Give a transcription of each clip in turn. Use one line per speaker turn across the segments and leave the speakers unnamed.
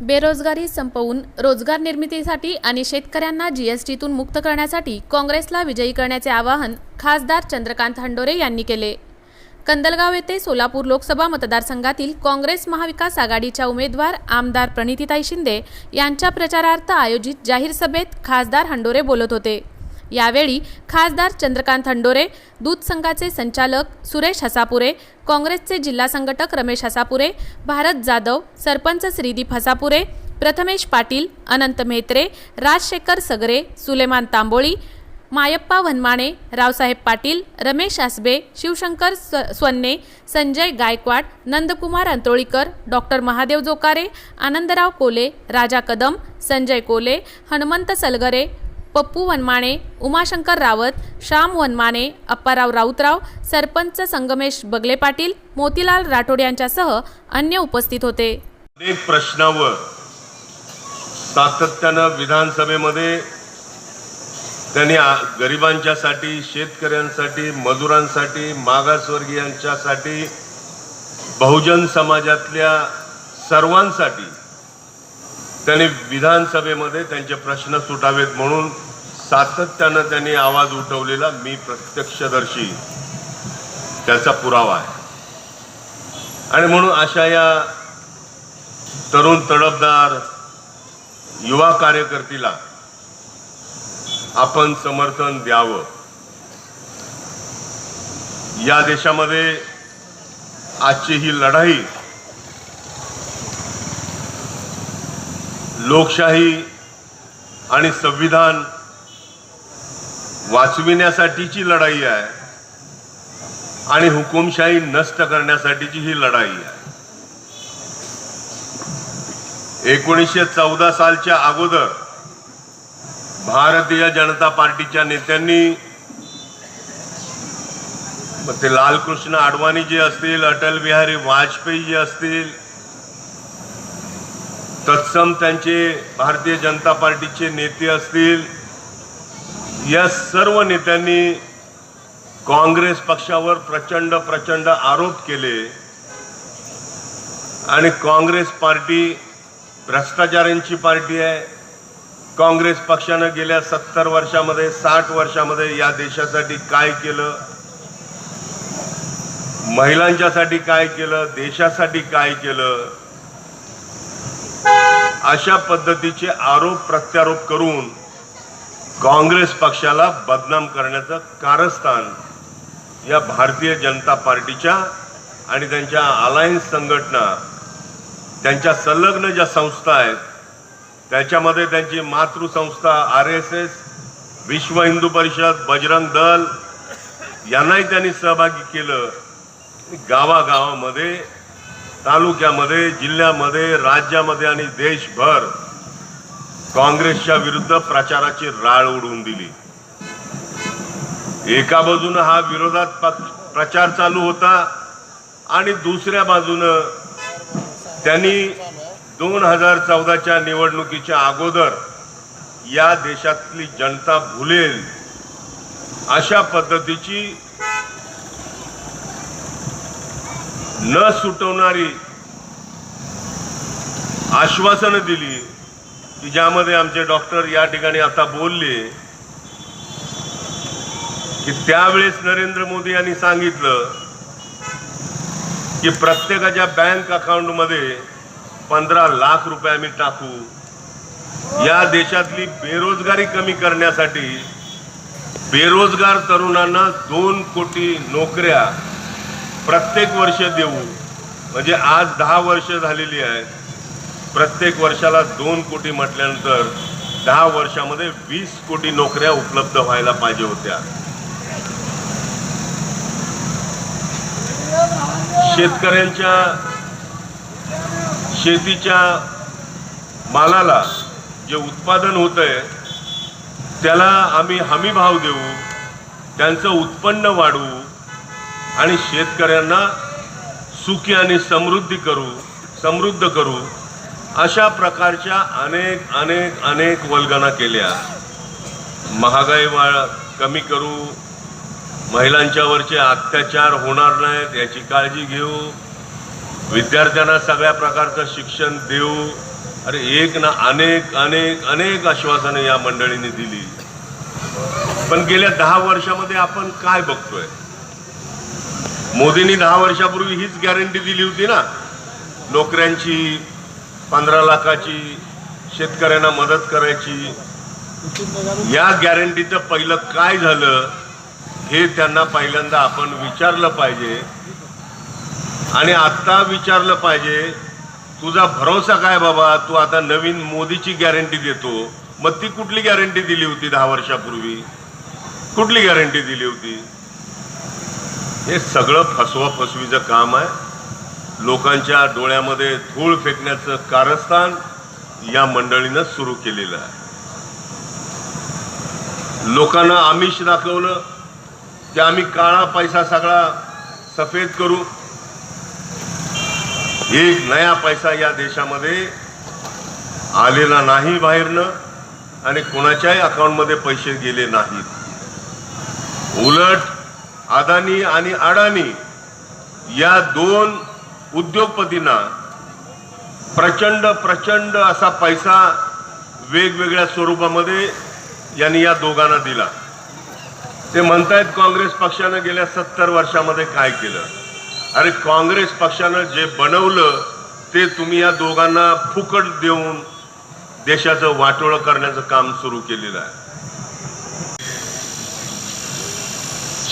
बेरोजगारी संपवून रोजगार निर्मितीसाठी आणि शेतकऱ्यांना जीएसटीतून मुक्त करण्यासाठी काँग्रेसला विजयी करण्याचे आवाहन खासदार चंद्रकांत हंडोरे यांनी केले. कंदलगाव येथे सोलापूर लोकसभा मतदारसंघातील काँग्रेस महाविकास आघाडीच्या उमेदवार आमदार प्रणितीताई शिंदे यांच्या प्रचारार्थ आयोजित जाहीर सभेत खासदार हंडोरे बोलत होते. यावेळी खासदार चंद्रकांत हंडोरे दूध संघाचे संचालक सुरेश हसापुरे काँग्रेसचे जिल्हा संघटक रमेश हसापुरे भारत जाधव सरपंच श्रीदीप हसापुरे प्रथमेश पाटील अनंत म्हेत्रे राजशेखर सगरे सुलेमान तांबोळी मायप्पा वनमाणे रावसाहेब पाटील रमेश आसबे शिवशंकर स्वन्ने संजय गायकवाड नंदकुमार अंतोळीकर डॉक्टर महादेव जोकारे आनंदराव कोले राजा कदम संजय कोले हनुमंत सलगरे पप्पू वनमाने उमाशंकर रावत श्याम वनमाने अप्पाराव राऊतराव सरपंच संगमेश बगले पाटील मोतीलाल राठोड यांच्यासह अन्य उपस्थित होते.
अनेक प्रश्नावर सातत्यानं विधानसभेमध्ये त्यांनी गरिबांच्यासाठी शेतकऱ्यांसाठी मजुरांसाठी मागासवर्गीयांच्यासाठी बहुजन समाजातल्या सर्वांसाठी त्यांनी विधानसभेमध्ये त्यांचे प्रश्न सुटावेत म्हणून सातत्यानं त्यांनी आवाज उठवलेला मी प्रत्यक्षदर्शी. त्याचा पुरावा आहे. आणि म्हणून अशा या तरुण तडफदार युवा कार्यकर्तीला आपण समर्थन द्यावं. या देशामध्ये आजची ही लढाई लोकशाही आणि संविधान वाचविण्यासाठीची लढाई आहे आणि हुकुमशाही नष्ट करण्यासाठीची ही लढाई आहे. एकोणीसशे चौदा सालच्या अगोदर भारतीय जनता पार्टीच्या नेत्यांनी ते लालकृष्ण अडवाणी जे असतील अटल बिहारी वाजपेयी जे असतील तत्सम त्यांचे भारतीय जनता पार्टीचे नेते असतील या सर्व नेत्यांनी काँग्रेस पक्षावर प्रचंड प्रचंड आरोप केले. आणि काँग्रेस पार्टी भ्रष्टाचारांची पार्टी आहे. काँग्रेस पक्षानं गेल्या सत्तर वर्षामध्ये साठ वर्षामध्ये या देशासाठी काय केलं? महिलांच्यासाठी काय केलं? देशासाठी काय केलं? अशा पद्धतीचे आरोप प्रत्यारोप करून काँग्रेस पक्षाला बदनाम करण्याचं कारस्थान या भारतीय जनता पार्टीच्या आणि त्यांच्या अलायन्स संघटना त्यांच्या संलग्न ज्या संस्था आहेत त्याच्यामध्ये त्यांची मातृसंस्था आर एस एस विश्व हिंदू परिषद बजरंग दल यांनाही त्यांनी सहभागी केलं. गावागावामध्ये तालुक्यामध्ये जिल्ह्यामध्ये राज्यामध्ये आणि देशभर काँग्रेसच्या विरुद्ध प्रचाराची राळ उडवून दिली. एका बाजूनं हा विरोधात प्रचार चालू होता आणि दुसऱ्या बाजूनं त्यांनी दोन हजार चौदाच्या निवडणुकीच्या अगोदर या देशातली जनता भुलेल अशा पद्धतीची न सुटवणारी आश्वासनं दिली की ज्यामध्ये आमचे डॉक्टर या ठिकाणी आता बोलले की त्यावेळेस नरेंद्र मोदी यांनी सांगितलं की प्रत्येकाच्या बँक अकाउंटमध्ये पंधरा लाख रुपये आम्ही टाकू. या देशातली बेरोजगारी कमी करण्यासाठी बेरोजगार तरुणांना दोन कोटी नोकऱ्या प्रत्येक वर्ष देऊ. म्हणजे आज दहा वर्ष झालेली आहेत. प्रत्येक वर्षाला दोन कोटी म्हटल्यानंतर दहा वर्षामध्ये वीस कोटी नोकऱ्या उपलब्ध व्हायला पाहिजे होत्या. शेतकऱ्यांच्या शेतीच्या मालाला जे उत्पादन होत आहे त्याला आम्ही हमी भाव देऊ. त्यांचं उत्पन्न वाढवू. आणि शेतकऱ्यांना सुखी आणि समृद्धी करू समृद्ध करू अशा प्रकारच्या अनेक अनेक अनेक वल्गना केल्या. महागाई वाढ कमी करू महिलांच्यावरचे अत्याचार होणार नाहीत याची काळजी घेऊ विद्यार्थ्यांना सगळ्या प्रकारचं शिक्षण देऊ. अरे एक ना अनेक अनेक अनेक आश्वासनं या मंडळीने दिली. पण गेल्या दहा वर्षामध्ये आपण काय बघतोय? मोदींनी दहा वर्षापूर्वी हीच गॅरंटी दिली होती ना? नोकऱ्यांची पंधरा लाखाची शेतकऱ्यांना मदत करायची. या गॅरंटीचं पहिलं काय झालं हे त्यांना पहिल्यांदा आपण विचारलं पाहिजे. आणि आत्ता विचारलं पाहिजे तुझा भरोसा काय बाबा? तू आता नवीन मोदीची गॅरंटी देतो. मग ती कुठली गॅरंटी दिली होती दहा वर्षापूर्वी? कुठली गॅरंटी दिली होती? हे सगळं फसवा फसवीचं काम आहे. लोकांच्या डोळ्यामध्ये धूळ फेकण्याचं कारस्थान या मंडळीनं सुरू केलेलं आहे. लोकांना आमिष दाखवलं की आम्ही काळा पैसा सगळा सफेद करू. एक नया पैसा या देशामध्ये आलेला नाही बाहेरनं आणि कोणाच्याही अकाउंटमध्ये पैसे गेले नाहीत. उलट अदानी आणि अडाणी या दोन उद्योगपतींना प्रचंड प्रचंड असा पैसा वेगवेगळ्या स्वरूपामध्ये यांनी या दोघांना दिला. ते म्हणतायत काँग्रेस पक्षानं गेल्या सत्तर वर्षामध्ये काय केलं? अरे काँग्रेस पक्षानं जे बनवलं ते तुम्ही या दोघांना फुकट देऊन देशाचं वाटोळं करण्याचं काम सुरू केलेलं आहे.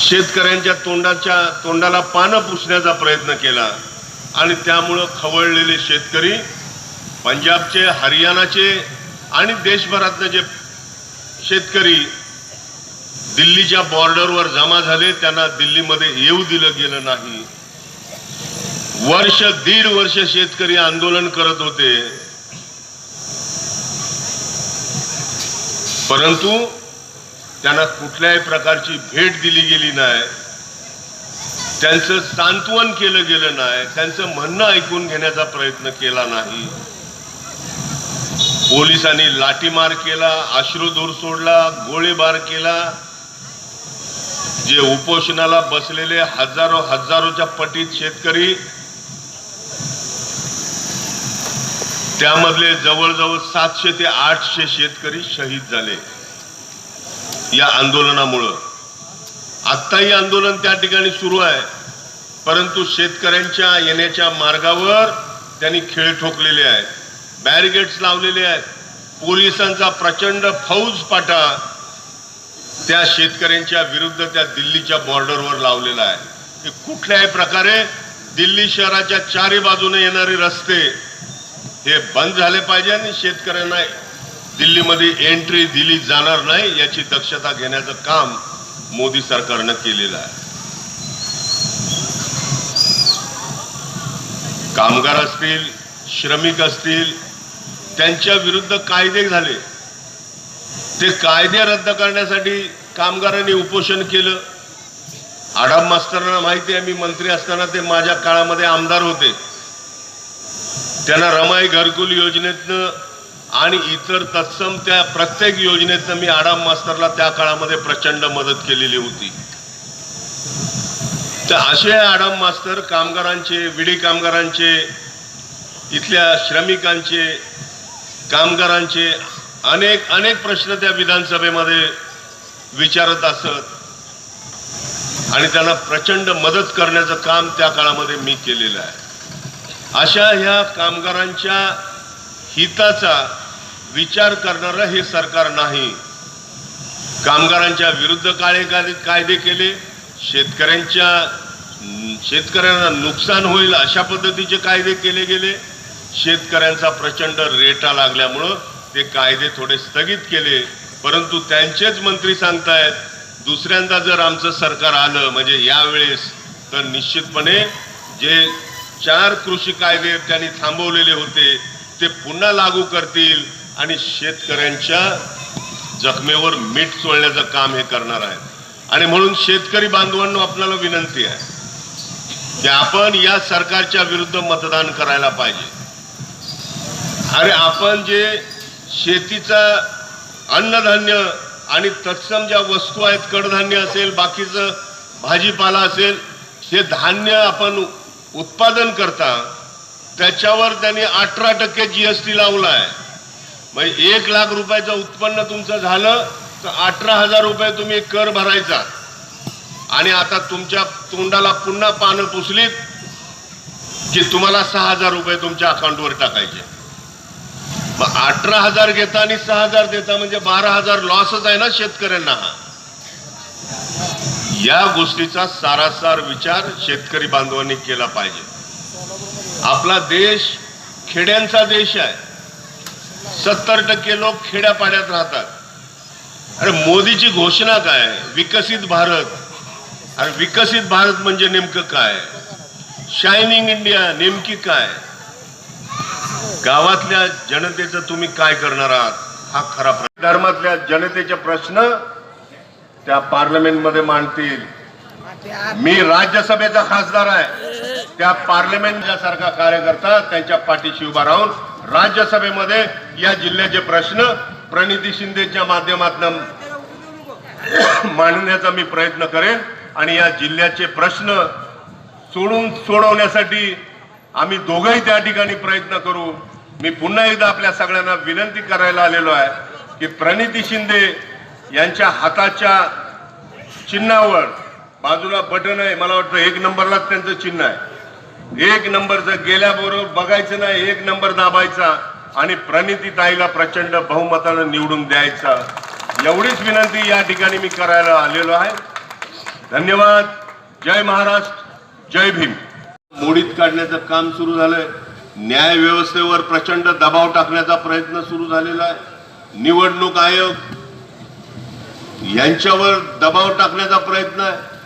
शेतकऱ्यांच्या तोंडाच्या तोंडाला पानं पुसण्याचा प्रयत्न केला आणि त्यामुळं खवळलेले शेतकरी पंजाबचे हरियाणाचे आणि देशभरातले जे शेतकरी दिल्लीच्या बॉर्डरवर जमा झाले त्यांना दिल्लीमध्ये येऊ दिलं गेलं नाही. वर्ष दीड वर्ष शेतकरी आंदोलन करत होते. परंतु त्यांना कुठल्याही प्रकारची भेट दिली गेली नाही. त्यांचं सांत्वन केलं गेलं नाही. त्यांचं म्हणणं ऐकून घेण्याचा प्रयत्न केला नाही. पोलिसांनी लाठीमार केला अश्रुधूर सोडला गोळीबार केला. जे उपोषणाला बसलेले हजारो हजारोच्या पटीत शेतकरी त्यामधले जवळजवळ सातशे ते आठशे शेतकरी शहीद झाले. या आंदोलनामुळं. आत्ताही आंदोलन त्या ठिकाणी सुरू आहे. परंतु शेतकऱ्यांच्या येण्याच्या मार्गावर त्यांनी खेळ ठोकलेले आहेत. बॅरिगेड्स लावलेले आहेत. पोलिसांचा प्रचंड फौज पाटा त्या शेतकऱ्यांच्या विरुद्ध त्या दिल्लीच्या बॉर्डरवर लावलेला आहे. की कुठल्याही प्रकारे दिल्ली शहराच्या चारी बाजूने येणारे रस्ते हे बंद झाले पाहिजे आणि शेतकऱ्यांना दिल्लीमध्ये एंट्री दिली जाणार नाही याची दक्षता घेण्याचं काम मोदी सरकारनं केलेलं आहे. कामगार असतील श्रमिक असतील त्यांच्या विरुद्ध कायदे झाले. ते कायदे रद्द करण्यासाठी कामगारांनी उपोषण केलं. आडाम मास्तरांना माहिती आहे मी मंत्री असताना ते माझ्या काळामध्ये आमदार होते. त्यांना रमाई घरकुल योजनेतनं आणि इतर तत्सम त्या प्रत्येक योजनेतनं मी आडाम मास्तरला त्या काळामध्ये प्रचंड मदत केलेली होती. तर असे आडाम मास्तर कामगारांचे विडी कामगारांचे इथल्या श्रमिकांचे कामगारांचे अनेक अनेक प्रश्न त्या विधानसभेमध्ये विचारत असत. आणि त्यांना प्रचंड मदत करण्याचं काम त्या काळामध्ये मी केलेलं आहे. अशा ह्या कामगारांच्या हिताचा विचार करणारं हे सरकार नाही. कामगारांच्या विरुद्ध काळे कायदे कायदे केले. शेतकऱ्यांच्या शेतकऱ्यांना नुकसान होईल अशा पद्धतीचे कायदे केले गेले. शेतकऱ्यांचा प्रचंड रेटा लागल्यामुळं ते कायदे थोडे स्थगित केले. परंतु त्यांचेच मंत्री सांगतायत दुसऱ्यांदा जर आमचं सरकार आलं म्हणजे यावेळेस तर निश्चितपणे जे चार कृषी कायदे त्यांनी थांबवलेले होते ते पुन्हा लागू करतील. आणि शेतकऱ्यांच्या जखमेवर मीठ चोळण्याचं काम हे करणार आहेत. आणि म्हणून शेतकरी बांधवांना आपल्याला विनंती आहे की आपण या सरकारच्या विरुद्ध मतदान करायला पाहिजे. अरे आपण जे शेतीचा अन्नधान्य आणि तत्सम ज्या वस्तू आहेत कडधान्य असेल बाकीचं भाजीपाला असेल हे धान्य आपण उत्पादन करता त्याच्यावर त्यांनी अठरा टक्के जी एस टी लावला आहे म्हणजे एक लाख रुपयाचं उत्पन्न तुमचं झालं तर अठरा हजार रुपये तुम्ही कर भरायचा. आणि आता तुमच्या तोंडाला पुन्हा पानं पुसलीत की तुम्हाला सहा हजार रुपये तुमच्या अकाउंटवर टाकायचे. मग अठरा हजार घेता आणि सहा हजार देता म्हणजे बारा हजार लॉसच आहे ना शेतकऱ्यांना हा. या गोष्टीचा सारासार विचार शेतकरी बांधवांनी केला पाहिजे. आपला देश खेड्यांचा देश आहे. सत्तर टक्के लोक खेड्यापाड्यात राहतात. अरे मोदीची घोषणा काय? विकसित भारत. अरे विकसित भारत म्हणजे नेमकं काय? शायनिंग इंडिया नेमकी काय? गावातल्या जनतेचं तुम्ही काय करणार आहात? हा खरा प्रश्न. धर्मातल्या जनतेचे प्रश्न त्या पार्लमेंटमध्ये मांडतील. मी राज्यसभेचा खासदार आहे. त्या पार्लमेंटच्या सारखा कार्यकर्ता त्यांच्या पाठीशी उभा राहून राज्यसभेमध्ये या जिल्ह्याचे प्रश्न प्रणिती शिंदेच्या माध्यमातून मांडण्याचा मी प्रयत्न करेन आणि या जिल्ह्याचे प्रश्न सोडून सोडवण्यासाठी आम्ही दोघंही त्या ठिकाणी प्रयत्न करू. मी पुन्हा एकदा आपल्या सगळ्यांना विनंती करायला आलेलो आहे की प्रणिती शिंदे यांच्या हाताच्या चिन्हावर बाजूला बटन आहे. मला वाटतं एक नंबरलाच त्यांचं चिन्ह आहे. एक नंबरचं गेल्याबरोबर बघायचं नाही एक नंबर दाबायचा आणि प्रणिती ताईला प्रचंड बहुमतानं निवडून द्यायचा एवढीच विनंती या ठिकाणी मी करायला आलेलो आहे. धन्यवाद. जय महाराष्ट्र. जय भीम. मोडीत काढण्याचं काम सुरू झालंय. न्याय व्यवस्थेवर प्रचंड दबाव टाकण्याचा प्रयत्न सुरू झालेला आहे. निवडणूक आयोग यांच्यावर दबाव टाकण्याचा प्रयत्न आहे.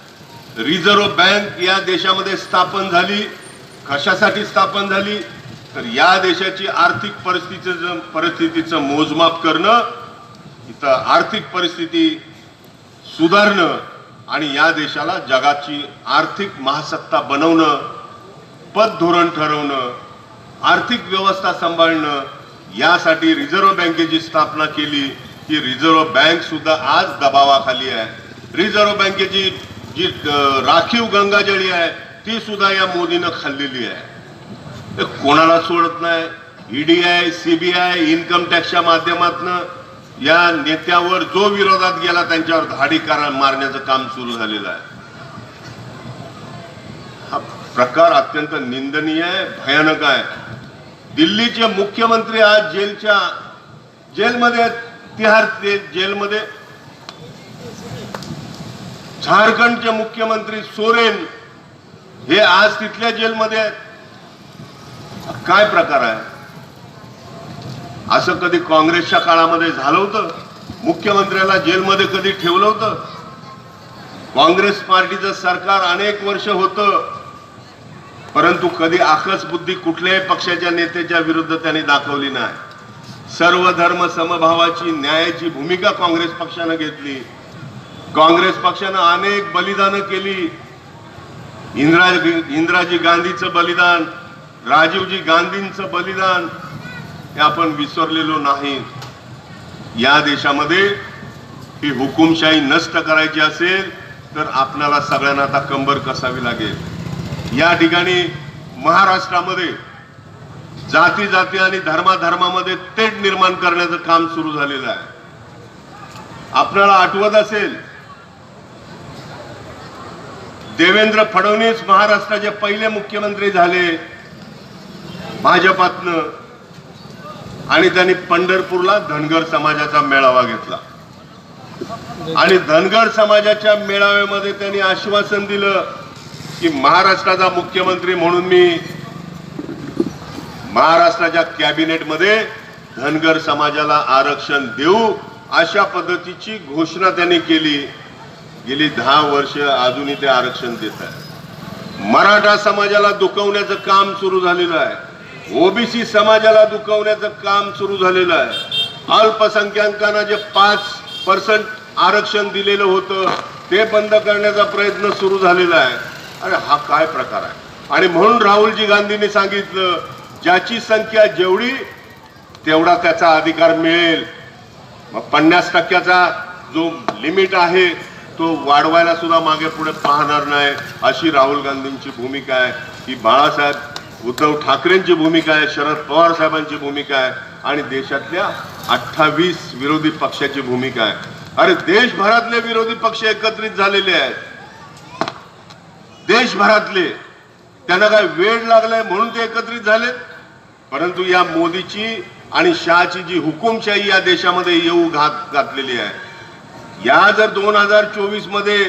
रिझर्व्ह बँक या देशामध्ये स्थापन झाली. कशासाठी स्थापन झाली? तर या देशाची आर्थिक परिस्थितीचं परिस्थितीचं मोजमाप करणं इथं आर्थिक परिस्थिती सुधारणं आणि या देशाला जगाची आर्थिक महासत्ता बनवणं पद धोरण ठरवणं आर्थिक व्यवस्था सांभाळणं यासाठी रिझर्व्ह बँकेची स्थापना केली की रिझर्व्ह बँक सुद्धा आज दबावाखाली आहे. रिझर्व्ह बँकेची जी राखीव गंगाजळी आहे ती सुद्धा या मोदीनं खाल्लेली आहे. ते कोणाला सोडत नाही? ईडीआय सीबीआय इन्कम टॅक्सच्या माध्यमातून या नेत्यावर जो विरोधात गेला त्यांच्यावर धाडी कार मारण्याचं काम सुरू झालेलं आहे. हा प्रकार अत्यंत निंदनीय आहे भयानक आहे. दिल्लीचे मुख्यमंत्री आज जेलच्या जेलमध्ये तिहार ते जेलमध्ये. झारखंडचे मुख्यमंत्री सोरेन हे आज तिथल्या जेलमध्ये आहेत. काय प्रकार आहे? असं कधी काँग्रेसच्या काळामध्ये झालं होतं? मुख्यमंत्र्याला जेलमध्ये कधी ठेवलं होतं? काँग्रेस पार्टीचं सरकार अनेक वर्ष होतं. परंतु कधी आकस बुद्धी कुठल्याही पक्षाच्या नेत्याच्या विरुद्ध त्यांनी दाखवली नाही. सर्व धर्म समभावाची न्यायाची भूमिका काँग्रेस पक्षानं घेतली. काँग्रेस पक्षानं अनेक बलिदानं केली. इंदिरा इंदिराजी गांधीचं बलिदान राजीवजी गांधींचं बलिदान हे आपण विसरलेलो नाही. या देशामध्ये ही हुकुमशाही नष्ट करायची असेल तर आपल्याला सगळ्यांना आता कंबर कसावी लागेल. या ठिकाणी महाराष्ट्रामध्ये जाती जाती आणि धर्माधर्मामध्ये तेढ निर्माण करण्याचं काम सुरू झालेलं आहे. आपल्याला आठवत असेल देवेंद्र फडणवीस महाराष्ट्राचे पहिले मुख्यमंत्री झाले भाजपातनं आणि त्यांनी पंढरपूरला धनगर समाजाचा मेळावा घेतला. आणि धनगर समाजाच्या मेळाव्यामध्ये त्यांनी आश्वासन दिलं की महाराष्ट्राचा मुख्यमंत्री म्हणून मी महाराष्ट्राच्या कॅबिनेटमध्ये धनगर समाजाला आरक्षण देऊ अशा पद्धतीची घोषणा त्यांनी केली. गेली दहा वर्ष अजूनही ते आरक्षण देत आहे मराठा समाजाला दुखवण्याचं काम सुरू झालेलं आहे. ओबीसी समाजाला दुखवण्याचं काम सुरू झालेलं आहे. अल्पसंख्याकांना जे पाच पर्सेंट आरक्षण दिलेलं होतं ते बंद करण्याचा प्रयत्न सुरू झालेला आहे. अरे हा काय प्रकार आहे? आणि म्हणून राहुलजी गांधींनी सांगितलं ज्याची संख्या जेवढी तेवढा त्याचा अधिकार मिळेल. मग पन्नास टक्क्याचा जो लिमिट आहे तो वाढवायला सुद्धा मागे पुढे पाहणार नाही. अशी राहुल गांधींची भूमिका आहे की बाळासाहेब उद्धव ठाकरेंची भूमिका आहे शरद पवार साहेबांची भूमिका आहे आणि देशातल्या अठ्ठावीस विरोधी पक्षाची भूमिका आहे. अरे देशभरातले विरोधी पक्ष एकत्रित झालेले आहेत. देशभरातले. त्यांना काय वेळ लागलाय म्हणून ते एकत्रित झाले परंतु या मोदीची आणि शहाची जी हुकुमशाही या देशामध्ये येऊ घात घातलेली आहे या जर दोन हजार चोवीसमध्ये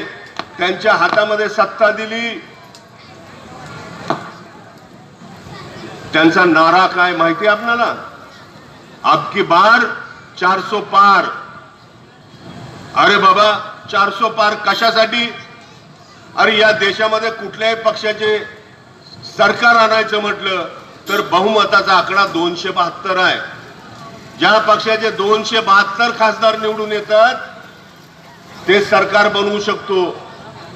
त्यांच्या हातामध्ये सत्ता दिली त्यांचा नारा काय माहिती आपल्याला? अब की बार चारसो पार. अरे बाबा चारसो पार कशासाठी? अरे या देशामध्ये कुठल्याही पक्षाचे सरकार आणायचं म्हटलं तर बहुमताचा आकडा दोनशे बहात्तर आहे. ज्या पक्षाचे दोनशे बहात्तर खासदार निवडून येतात ते सरकार बनवू शकतो.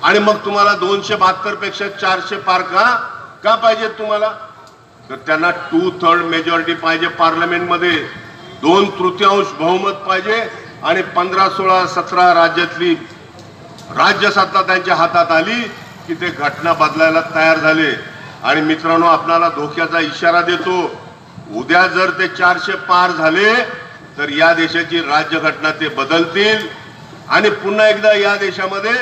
आणि मग तुम्हाला दोनशे बहात्तरपेक्षा चारशे पार का? का पाहिजे तुम्हाला? तर त्यांना टू थर्ड मेजॉरिटी पाहिजे पार्लमेंटमध्ये दोन तृतीयांश बहुमत पाहिजे आणि पंधरा सोळा सतरा राज्यातली राज्यसत्ता त्यांच्या हातात आली की ते घटना बदलायला तयार झाले. आणि मित्रांनो आपल्याला धोक्याचा इशारा देतो. उद्या जर ते चारशे पार झाले तर या देशाची राज्यघटना ते बदलतील. आणि पुन्हा एकदा या देशामध्ये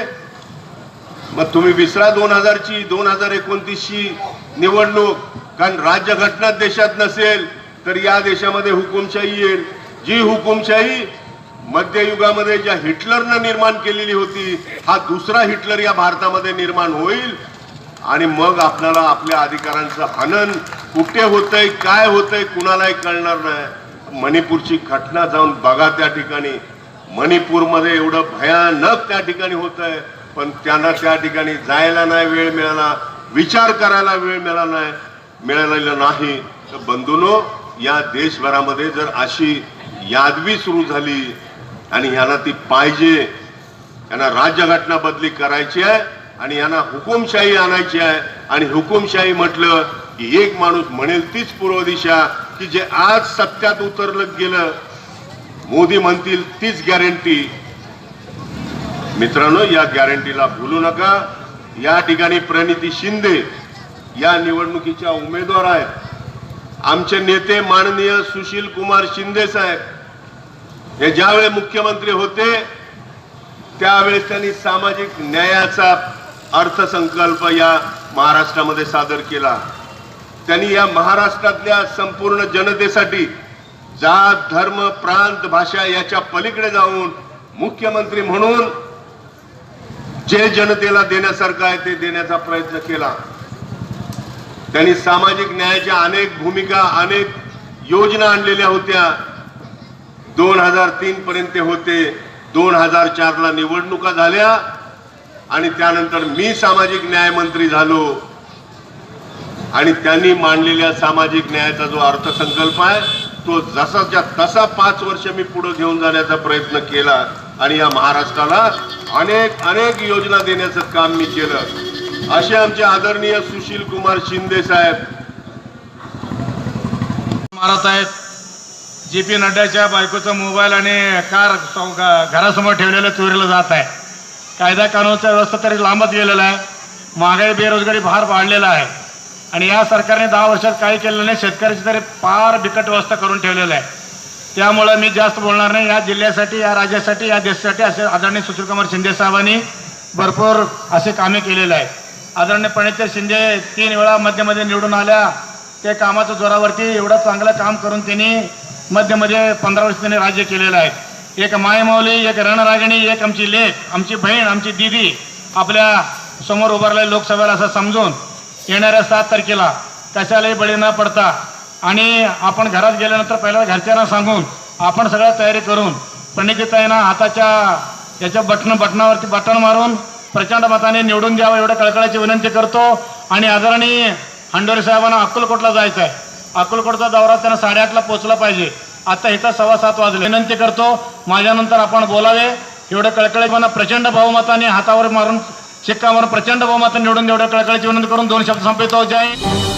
मग तुम्ही विसरा दोन हजारची दोन हजार एकोणतीसची निवडणूक कारण राज्यघटना देशात नसेल तर या देशामध्ये हुकुमशाही येईल. जी हुकुमशाही मध्ययुगामध्ये ज्या हिटलरनं निर्माण केलेली होती हा दुसरा हिटलर या भारतामध्ये निर्माण होईल. आणि मग आपल्याला आपल्या अधिकारांचं हनन कुठे होतंय काय होतंय कुणालाही कळणार नाही. मणिपूरची घटना जाऊन बघा त्या ठिकाणी. मणिपूरमध्ये एवढं भयानक त्या ठिकाणी होत आहे पण त्यांना त्या ठिकाणी जायला नाही वेळ मिळाला विचार करायला वेळ मिळाला नाही मिळालेला नाही. तर बंधूनो या देशभरामध्ये जर अशी यादवी सुरू झाली आणि यांना ती पाहिजे यांना राज्यघटना बदली करायची आहे आणि यांना हुकुमशाही आणायची आहे. आणि हुकुमशाही म्हटलं की एक माणूस म्हणेल तीच पूर्व दिशा की जे आज सत्यात उतरलं गेलं मोदी म्हणतील तीच गॅरंटी मित्रांनो या गॅरंटीला भूलू नका. या ठिकाणी प्रणिती शिंदे या निवडणुकीच्या उमेदवार आहेत. आमचे नेते माननीय सुशील कुमार शिंदे साहेब. हे ज्यावेळी मुख्यमंत्री होते त्यावेळेस त्यांनी सामाजिक न्यायाचा अर्थसंकल्प या महाराष्ट्रामध्ये सादर केला. त्यांनी या महाराष्ट्रातल्या संपूर्ण जनतेसाठी जात धर्म प्रांत भाषा याच्या पलीकडे जाऊन मुख्यमंत्री म्हणून जे जनतेला देण्यासारखं आहे ते देण्याचा प्रयत्न केला. त्यांनी सामाजिक न्यायाच्या अनेक भूमिका अनेक योजना आणलेल्या होत्या. दोन हजार तीन पर्यंत ते होते. दोन हजार चार ला निवडणुका झाल्या. आणि त्यानंतर मी सामाजिक न्याय मंत्री झालो. आणि त्यांनी मांडलेल्या सामाजिक न्यायाचा जो अर्थसंकल्प आहे तो जसाच्या तसा पाच वर्ष मी पुढे घेऊन जाण्याचा प्रयत्न केला आणि या महाराष्ट्राला अनेक अनेक योजना देण्याचं काम मी केलं. असे आमचे आदरणीय सुशील कुमार शिंदे साहेब.
मारत आहेत. जे पी नड्डाच्या बायकोचा मोबाईल आणि कार घरासमोर ठेवलेलं चोरीला जात आहे. कायदा कानूनचा व्यवस्था तरी लांबच गेलेला आहे. महागाई बेरोजगारी फार वाढलेला आहे. आणि या सरकारने दहा वर्षात काही केलं नाही. शेतकऱ्याची तरी फार बिकट व्यवस्था करून ठेवलेलं आहे. त्यामुळं मी जास्त बोलणार नाही. या जिल्ह्यासाठी या राज्यासाठी या देशासाठी असे आदरणीय सुशीलकुमार शिंदे साहेबांनी भरपूर असे कामे केलेले आहे आदरणीय प्रणित शिंदे तीन वेळा मध्यमध्ये निवडून आल्या. ते कामाच्या जोरावरती एवढं चांगलं काम करून त्यांनी मध्यमध्ये पंधरा वर्ष त्यांनी राज्य केलेलं आहे. एक मायमावली एक रणरागिणी एक आमची लेख आमची बहीण आमची दिदी आपल्यासमोर उभारलेल्या लोकसभेला असं समजून येणाऱ्या सात तारखेला कशालाही बळी न पडता आणि आपण घरात गेल्यानंतर पहिल्या घरच्यांना सांगून आपण सगळ्या तयारी करून प्रणितीताईंना हाताच्या याच्या बटन बटनावरती बटन मारून प्रचंड मताने निवडून द्यावं एवढं कळकळाची विनंती करतो. आणि आदरणीय हंडोरे साहेबांना अक्कलकोटला जायचं आहे. अक्कलकोटचा दौरा त्यांना साडेआठला पोहोचला पाहिजे. आता इथं सव्वा सात वाजले. विनंती करतो माझ्यानंतर आपण बोलावे. एवढं कळकळीपणा प्रचंड बहुमताने हातावर मारून शिक्का मारून प्रचंड बहुमताने निवडून एवढं कळकळीची विनंती करून दोन शब्द संपवितो. जय